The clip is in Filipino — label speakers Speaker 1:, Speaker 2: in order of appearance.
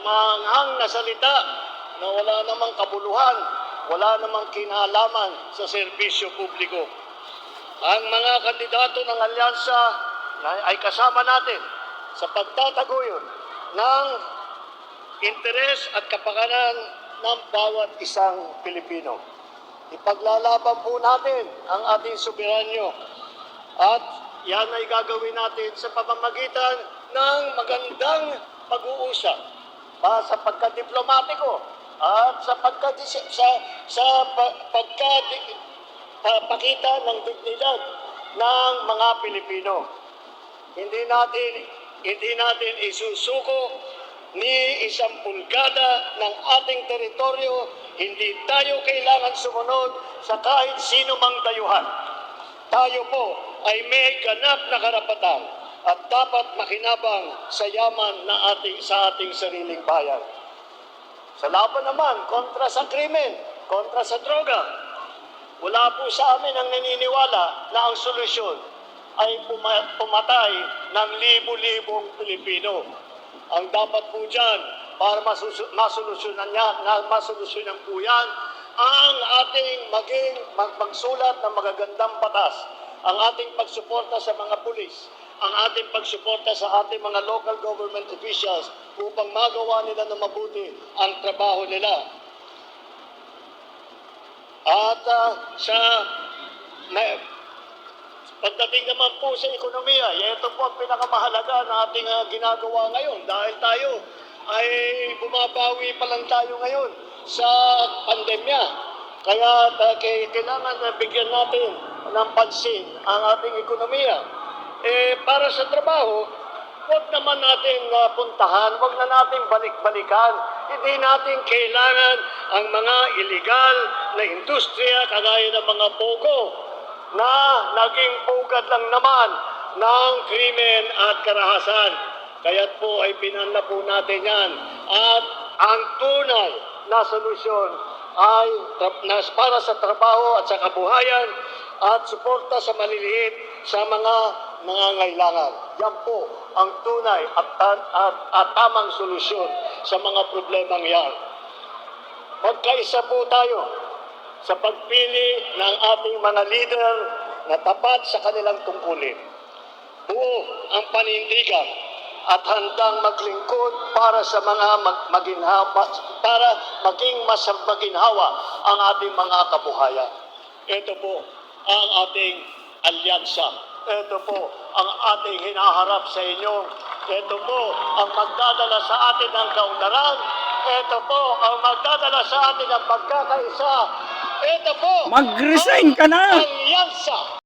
Speaker 1: manghang na salita na wala namang kabuluhan, wala namang kinalaman sa serbisyo publiko. Ang mga kandidato ng alyansa ay kasama natin sa pagtataguyod ng interes at kapakanan ng bawat isang Pilipino. Ipaglalaban po natin ang ating soberanyo at yan ay gagawin natin sa pamamagitan ng magandang pag-uusap pa sa pagka-diplomatiko at sa pagka sa sa pa- pagka papakita ng dignidad ng mga Pilipino. Hindi natin hindi natin isusuko ni isang pulgada ng ating teritoryo, hindi tayo kailangan sumunod sa kahit sino mang dayuhan. Tayo po ay may ganap na karapatan at dapat makinabang sa yaman na ating sa ating sariling bayan. Sa laban naman kontra sa krimen, kontra sa droga, wala po sa amin ang naniniwala na ang solusyon ay puma- pumatay ng libo-libong Pilipino. Ang dapat po dyan, para masolusyonan niya, na masolusyonan po yan, ang ating maging mag- magsulat ng magagandang batas, ang ating pagsuporta sa mga pulis, ang ating pagsuporta sa ating mga local government officials upang magawa nila ng mabuti ang trabaho nila. At ah, sa na, pagdating naman po sa ekonomiya, ito po ang pinakamahalaga na ating ah, ginagawa ngayon dahil tayo ay bumabawi pa lang tayo ngayon sa pandemya. Kaya uh, kailangan na bigyan natin ng pansin ang ating ekonomiya. Eh, para sa trabaho, huwag naman natin uh, puntahan, huwag na natin balik-balikan. Hindi natin kailangan ang mga illegal na industriya kagaya ng mga pogo na naging pugad lang naman ng krimen at karahasan. Kaya't po ay pinanla po natin yan. At ang tunay na solusyon ay nas para sa trabaho at sa kabuhayan at suporta sa maliliit sa mga nangangailangan. Yan po ang tunay at, at, at, at tamang solusyon sa mga problemang yan. Magkaisa po tayo sa pagpili ng ating mga leader na tapat sa kanilang tungkulin. Buo ang panindigan at handang maglingkod para sa mga mag- maginhawa, para maging mas maginhawa ang ating mga kabuhayan. Ito po ang ating alyansa. Ito po ang ating hinaharap sa inyo. Ito po ang magdadala sa atin ng kaunlaran. Ito po ang magdadala sa atin ng pagkakaisa. Ito po
Speaker 2: Mag-resign ka na!
Speaker 1: ang alyansa